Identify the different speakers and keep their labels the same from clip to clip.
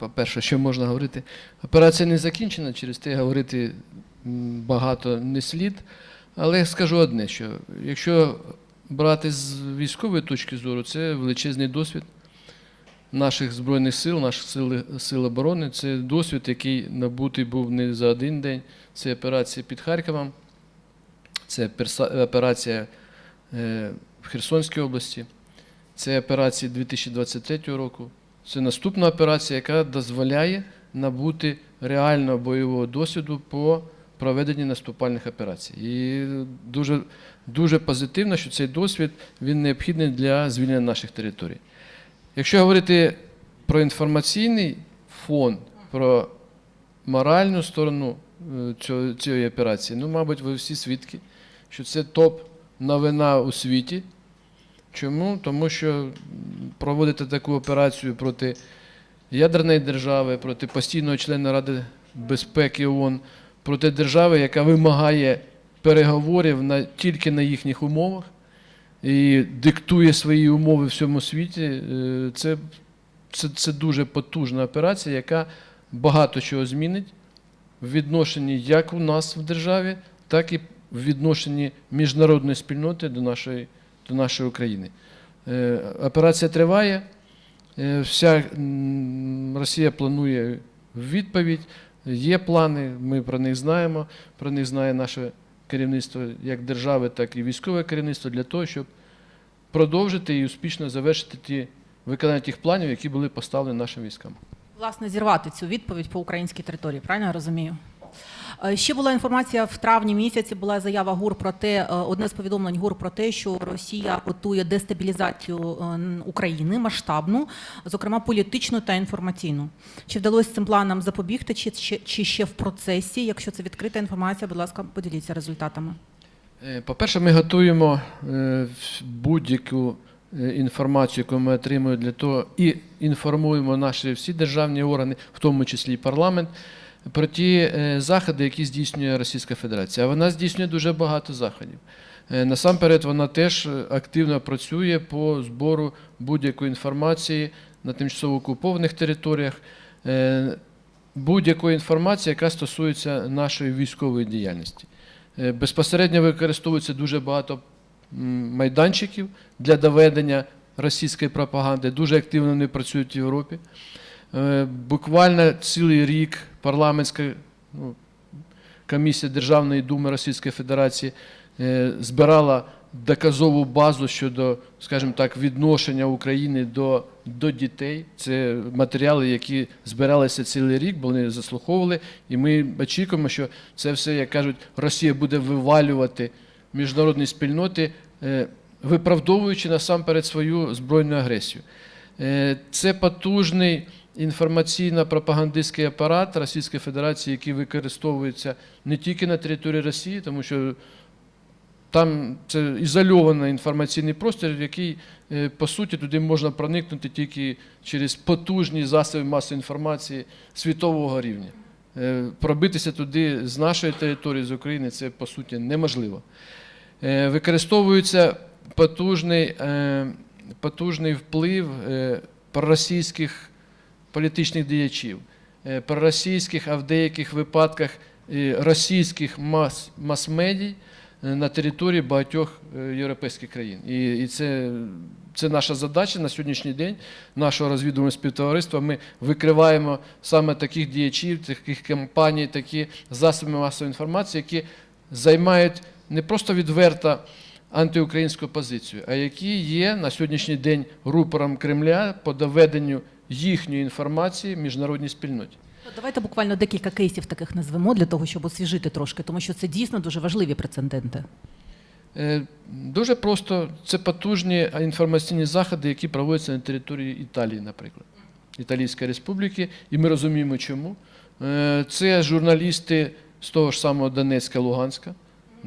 Speaker 1: Ну, по-перше, що можна говорити? Операція не закінчена, через те говорити багато не слід. Але скажу одне, що якщо брати з військової точки зору, це величезний досвід наших Збройних сил, наших сил, сил оборони. Це досвід, який набутий був не за один день. Це операція під Харковом, це операція е, в Херсонській області, це операція 2023 року. Це наступна операція, яка дозволяє набути реального бойового досвіду по проведенню наступальних операцій. І дуже, дуже позитивно, що цей досвід він необхідний для звільнення наших територій. Якщо говорити про інформаційний фон, про моральну сторону е, цієї операції, ну, мабуть, ви всі свідки, що це топ-новина у світі. Чому? Тому що проводити таку операцію проти ядерної держави, проти постійного члена Ради безпеки ООН, проти держави, яка вимагає переговорів на, тільки на їхніх умовах і диктує свої умови всьому світі, е, це, це, це дуже потужна операція, яка багато чого змінить в відношенні як у нас в державі, так і в відношенні міжнародної спільноти до нашої, до нашої України. Е, Операція триває. Е, Вся Росія планує відповідь. Є плани, ми про них знаємо. Про них знає наше керівництво як держави, так і військове керівництво для того, щоб продовжити і успішно завершити ті виконання тих планів, які були поставлені нашим військам.
Speaker 2: Власне, зірвати цю відповідь по українській території, правильно я розумію? Е, Ще була інформація в травні місяці. Була заява ГУР про те, е, одне з повідомлень ГУР про те, що Росія готує дестабілізацію е, України масштабну, зокрема політичну та інформаційну. Чи вдалося цим планам запобігти, чи, чи, ще в процесі? Якщо це відкрита інформація, будь ласка, поділіться результатами.
Speaker 1: По-перше, ми готуємо будь-яку інформацію, яку ми отримуємо для того, і інформуємо наші всі державні органи, в тому числі і парламент, про ті е, заходи, які здійснює Російська Федерація. А вона здійснює дуже багато заходів. Е, Насамперед, вона теж е, активно працює по збору будь-якої інформації на тимчасово окупованих територіях, будь-якої інформації, яка стосується нашої військової діяльності. Безпосередньо використовується дуже багато майданчиків для доведення російської пропаганди. Дуже активно вони працюють в Європі. Е, Буквально цілий рік парламентська ну, комісія Державної думи Російської Федерації е, збирала доказову базу щодо, скажімо так, відношення України до, до дітей. Це матеріали, які збиралися цілий рік, бо вони заслуховували. І ми очікуємо, що це все, як кажуть, Росія буде вивалювати міжнародні спільноти, е, виправдовуючи насамперед свою збройну агресію. Е, Це потужний інформаційно-пропагандистський апарат Російської Федерації, який використовується не тільки на території Росії, тому що там це ізольований інформаційний простір, який, е, по суті, туди можна проникнути тільки через потужні засоби масової інформації світового рівня. Е, Пробитися туди з нашої території, з України, це по суті неможливо. Використовується потужний, потужний вплив е, проросійських політичних діячів, е, проросійських, а в деяких випадках російських мас, мас-медій е, на території багатьох європейських країн. І, і це, це наша задача на сьогоднішній день нашого розвідувального співтовариства. Ми викриваємо саме таких діячів, таких компаній, такі засоби масової інформації, які займають не просто відверто антиукраїнську позицію, а які є на сьогоднішній день рупором Кремля по доведенню їхньої інформації міжнародній спільноті.
Speaker 2: Давайте буквально декілька кейсів таких назвемо для того, щоб освіжити трошки, тому що це дійсно дуже важливі прецеденти.
Speaker 1: Е, Дуже просто це потужні інформаційні заходи, які проводяться на території Італії, наприклад, Італійської Республіки, і ми розуміємо, чому. Е, Це журналісти з того ж самого Донецька, Луганська,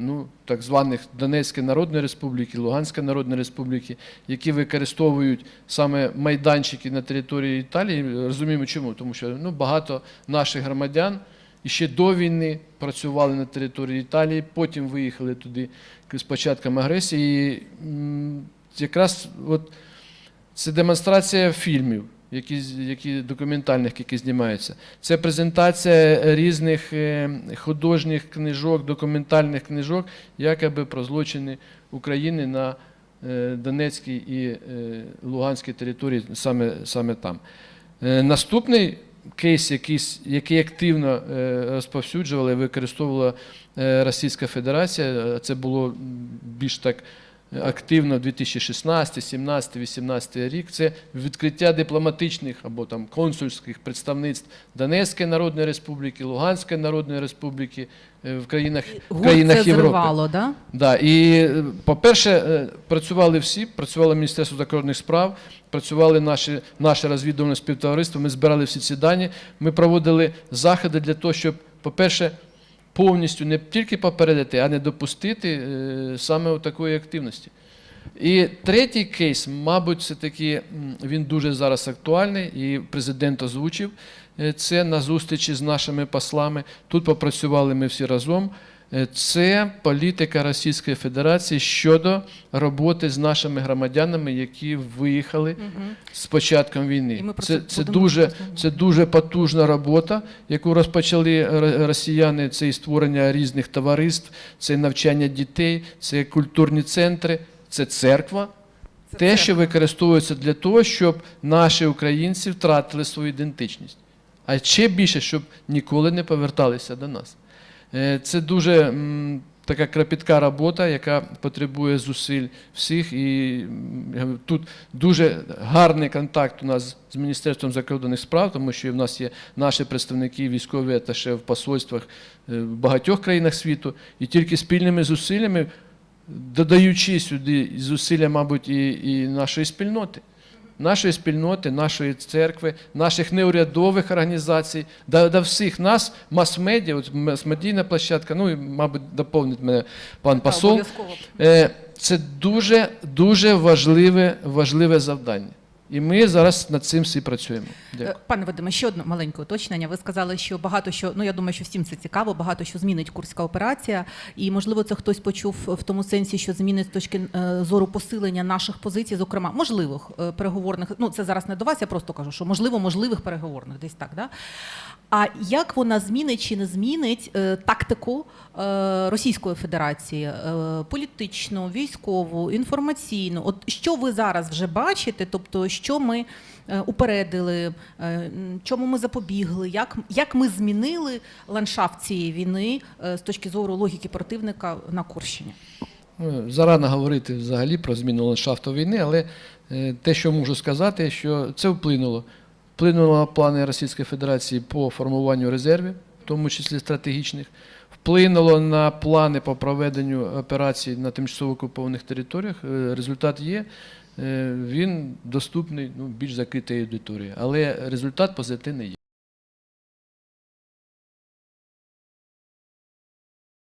Speaker 1: ну, так званих Донецької Народної Республіки, Луганської Народної Республіки, які використовують саме майданчики на території Італії. Розуміємо, чому, тому що ну, багато наших громадян ще до війни працювали на території Італії, потім виїхали туди з початком агресії. І якраз от це демонстрація фільмів. Які, які документальних, які знімаються. Це презентація різних е, художніх книжок, документальних книжок, якоби про злочини України на е, Донецькій і е, Луганській території, саме, саме там. Наступний кейс, який, який активно розповсюджувала і використовувала Російська Федерація, це було більш так активно в 2016, 17, 18 рік. Це відкриття дипломатичних або там консульських представництв Донецької Народної Республіки, Луганської Народної Республіки е, в країнах, в країнах
Speaker 2: це
Speaker 1: Європи.
Speaker 2: зривало, да?
Speaker 1: Да, і, е, по-перше, е, працювали всі, працювало Міністерство закордонних справ, працювали наші, наше розвідувальне співтовариство, ми збирали всі ці дані, ми проводили заходи для того, щоб, по-перше, повністю не тільки попередити, а не допустити е, саме такої активності. І третій кейс, мабуть, все-таки він дуже зараз актуальний, і президент озвучив е, це на зустрічі з нашими послами. Тут попрацювали ми всі разом. Е, Це політика Російської Федерації щодо роботи з нашими громадянами, які виїхали з початком війни. Це,
Speaker 2: це
Speaker 1: це, дуже, це дуже потужна робота, яку розпочали росіяни. Це і створення різних товариств, це навчання дітей, це культурні центри, це церква.
Speaker 2: Це
Speaker 1: Те,
Speaker 2: церква.
Speaker 1: що використовується для того, щоб наші українці втратили свою ідентичність. А ще більше, щоб ніколи не поверталися до нас. Е, Це дуже така кропітка робота, яка потребує зусиль всіх. І тут дуже гарний контакт у нас з Міністерством закордонних справ, тому що в нас є наші представники, військові аташе в посольствах е, в багатьох країнах світу, і тільки спільними зусиллями, додаючи сюди зусилля, мабуть, і, і нашої спільноти. Нашої спільноти, нашої церкви, наших неурядових організацій, до, до всіх нас, мас-медіа, мас-медійна площадка, ну і, мабуть, доповнить мене пан посол. Е, Це дуже, дуже важливе, важливе завдання. І ми зараз над цим всі працюємо. Дякую.
Speaker 2: Е, Пане Вадиме, ще одне маленьке уточнення. Ви сказали, що багато що, ну я думаю, що всім це цікаво, багато що змінить курська операція. І можливо, це хтось почув в тому сенсі, що змінить з точки е, зору посилення наших позицій, зокрема можливих е, переговорних. Ну це зараз не до вас, я просто кажу, що можливо, можливих переговорних, десь так. Да? А як вона змінить чи не змінить е, тактику е, Російської Федерації, е, політичну, військову, інформаційну? От що ви зараз вже бачите? Тобто, що ми упередили, чому ми запобігли, як, як ми змінили ландшафт цієї війни з точки зору логіки противника на Курщині?
Speaker 1: Зарано говорити взагалі про зміну ландшафту війни, але те, що можу сказати, що це вплинуло. Вплинуло на плани Російської Федерації по формуванню резервів, в тому числі стратегічних, вплинуло на плани по проведенню операцій на тимчасово окупованих територіях. Е, Результат є. Е, Він доступний ну, більш закритій аудиторії, але результат позитивний є.